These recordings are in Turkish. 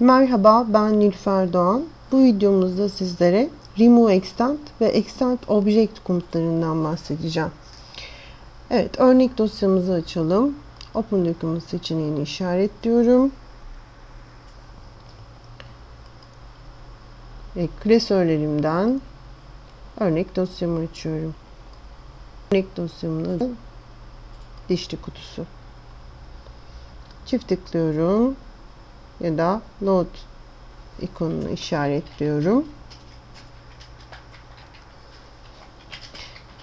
Merhaba ben Nilüfer Doğan. Bu videomuzda sizlere Remove Extend ve Extend Object komutlarından bahsedeceğim. Evet örnek dosyamızı açalım. Open Document seçeneğini işaretliyorum. Ve klasörlerimden örnek dosyamı açıyorum. Örnek dosyamın dişli kutusu. Çift tıklıyorum ya da load ikonunu işaretliyorum.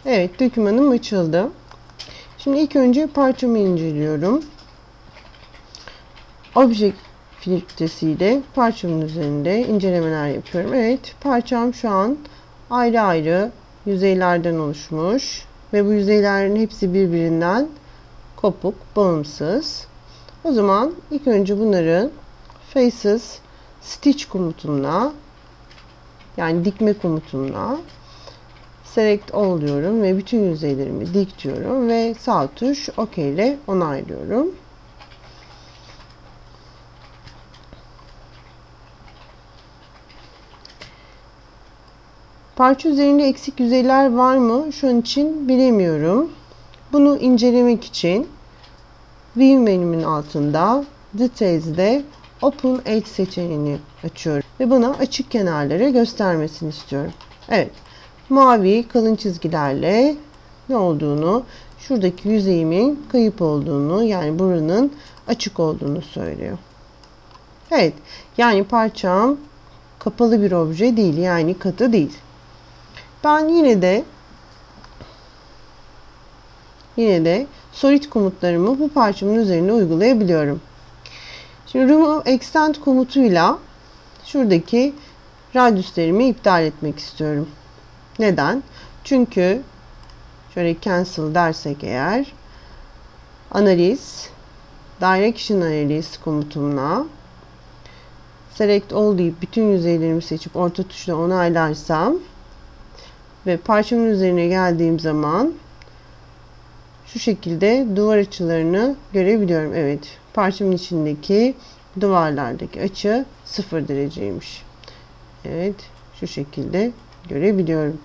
Evet, dokümanım açıldı. Şimdi ilk önce parçamı inceliyorum. Object filtresiyle parçamın üzerinde incelemeler yapıyorum. Evet, parçam şu an ayrı ayrı yüzeylerden oluşmuş ve bu yüzeylerin hepsi birbirinden kopuk, bağımsız. O zaman ilk önce bunları faces stitch komutunla yani dikme komutunla select all diyorum ve bütün yüzeylerimi dik diyorum ve sağ tuş OK ile onaylıyorum. Parça üzerinde eksik yüzeyler var mı? Şu an için bilemiyorum. Bunu incelemek için View menümün altında Details'de Open Edge seçeneğini açıyorum. Ve bana açık kenarları göstermesini istiyorum. Evet. Mavi kalın çizgilerle ne olduğunu, şuradaki yüzeyimin kayıp olduğunu yani buranın açık olduğunu söylüyor. Evet. Yani parçam kapalı bir obje değil. Yani katı değil. Ben yine de yine de solid komutlarımı bu parçamın üzerine uygulayabiliyorum. Şimdi remove extend komutuyla şuradaki radyüslerimi iptal etmek istiyorum. Neden? Çünkü şöyle cancel dersek eğer analiz direction analiz komutumla select all deyip bütün yüzeylerimi seçip orta tuşla onaylarsam ve parçamın üzerine geldiğim zaman şu şekilde duvar açılarını görebiliyorum. Evet parçamın içindeki duvarlardaki açı 0 dereceymiş. Evet şu şekilde görebiliyorum.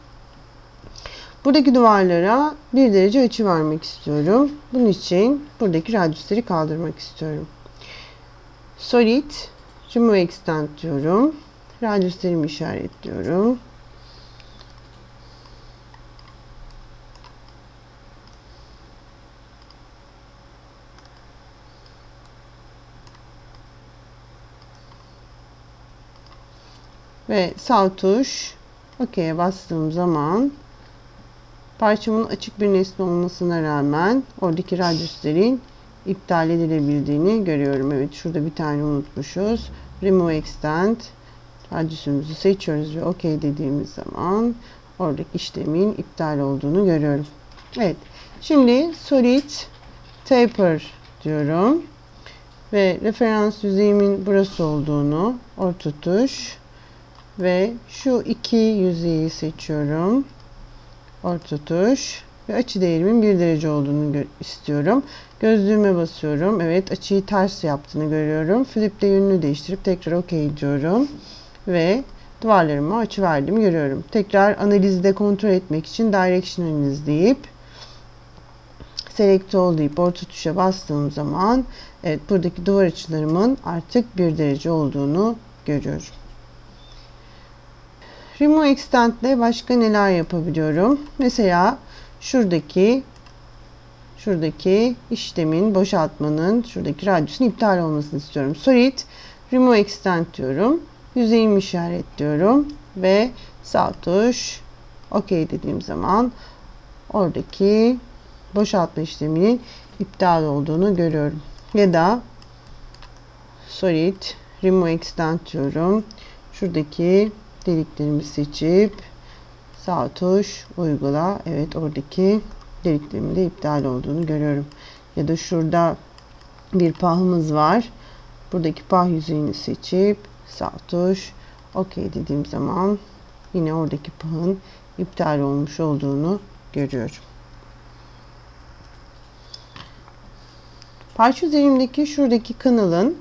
Buradaki duvarlara 1 derece açı vermek istiyorum. Bunun için buradaki radyüsleri kaldırmak istiyorum. Solid Remove Extend diyorum. Radyüslerimi işaretliyorum. Ve sağ tuş OK'ye bastığım zaman parçamın açık bir nesne olmasına rağmen oradaki radyüslerin iptal edilebildiğini görüyorum. Evet şurada bir tane unutmuşuz. Remove Extend radyüsümüzü seçiyoruz ve OK dediğimiz zaman oradaki işlemin iptal olduğunu görüyorum. Evet. Şimdi Solid Taper diyorum. Ve referans yüzeyimin burası olduğunu orta tuş ve şu iki yüzeyi seçiyorum. Orta tuş ve açı değerimin 1 derece olduğunu istiyorum. Gözlüğüme basıyorum. Evet açıyı ters yaptığını görüyorum. Flip'te yönünü değiştirip tekrar OK diyorum. Ve duvarlarıma açı verdiğimi görüyorum. Tekrar analizde kontrol etmek için Direction analiz deyip Select All deyip orta tuşa bastığım zaman evet buradaki duvar açılarımın artık 1 derece olduğunu görüyorum. Remove Extend ile başka neler yapabiliyorum? Mesela şuradaki şuradaki işlemin boşaltmanın şuradaki radyüsün iptal olmasını istiyorum. Solid Remove Extend diyorum. Yüzeyimi işaretliyorum ve sağ tuş OK dediğim zaman oradaki boşaltma işleminin iptal olduğunu görüyorum. Ya da Solid Remove Extend diyorum. Şuradaki deliklerimi seçip sağ tuş uygula. Evet oradaki deliklerimin de iptal olduğunu görüyorum. Ya da şurada bir pahımız var. Buradaki pah yüzeyini seçip sağ tuş OK dediğim zaman yine oradaki pahın iptal olmuş olduğunu görüyorum. Parça üzerimdeki şuradaki kanalın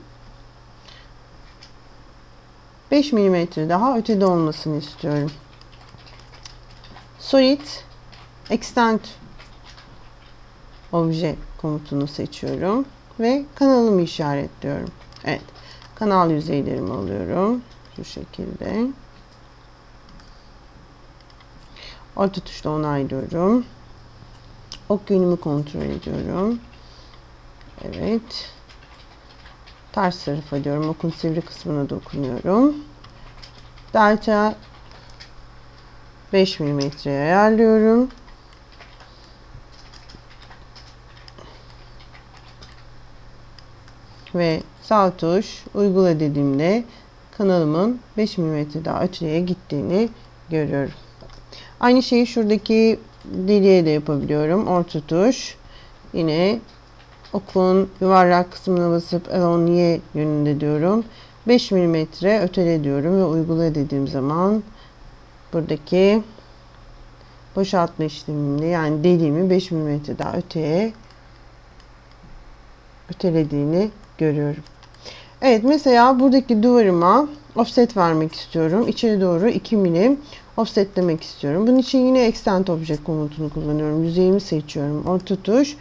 5 mm daha ötede olmasını istiyorum. Solid Extend Obje komutunu seçiyorum ve kanalımı işaretliyorum. Evet. Kanal yüzeylerimi alıyorum. Şu şekilde. Orta tuşla onaylıyorum. Ok yönümü kontrol ediyorum. Evet. Ters tarafa diyorum. Okun sivri kısmına dokunuyorum. Delta 5 mm ayarlıyorum. Ve sağ tuş uygula dediğimde kanalımın 5 mm daha öteye gittiğini görüyorum. Aynı şeyi şuradaki deliğe de yapabiliyorum. Orta tuş. Yine okun yuvarlak kısmına basıp L10 Y yönünde diyorum. 5 mm ötele diyorum ve uygula dediğim zaman buradaki boşaltma işleminde yani deliğimi 5 mm daha öteye ötelediğini görüyorum. Evet mesela buradaki duvarıma offset vermek istiyorum. İçeri doğru 2 milim offsetlemek istiyorum. Bunun için yine extend object komutunu kullanıyorum. Yüzeyimi seçiyorum. Orta tuş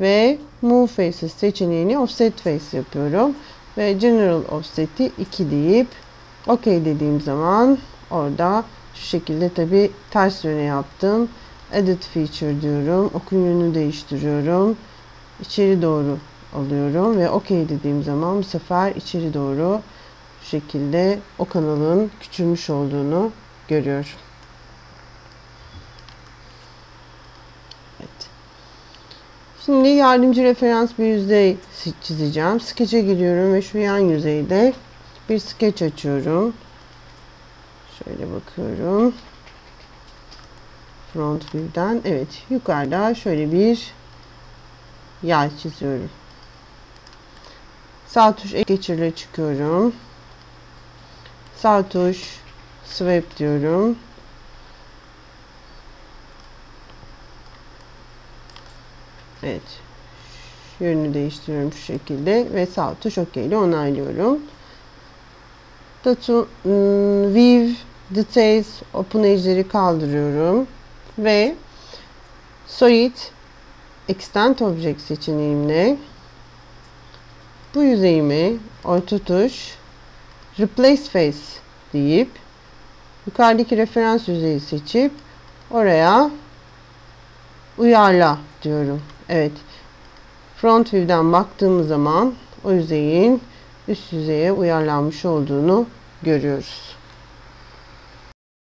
ve move faces seçeneğini offset face yapıyorum. Ve general offset'i 2 deyip OK dediğim zaman orada şu şekilde tabi ters yöne yaptım. Edit feature diyorum. Okun yönünü değiştiriyorum. İçeri doğru alıyorum ve OK dediğim zaman bu sefer içeri doğru şu şekilde o kanalın küçülmüş olduğunu görüyorum. Evet. Şimdi yardımcı referans bir yüzey çizeceğim. Sketch'e giriyorum ve şu yan yüzeyde bir sketch açıyorum. Şöyle bakıyorum. Front view'den. Evet, yukarıda şöyle bir yay çiziyorum. Sağ tuş geçirle çıkıyorum. Sağ tuş swap diyorum. Evet. Yönünü değiştiriyorum şu şekilde ve sağ tuş OK ile onaylıyorum. Data, hmm, View Details Open Edge'leri kaldırıyorum ve Solid Extend Object seçeneğimle bu yüzeyimi orta tuş Replace Face deyip yukarıdaki referans yüzeyi seçip oraya uyarla diyorum. Evet. Front view'den baktığımız zaman o yüzeyin üst yüzeye uyarlanmış olduğunu görüyoruz.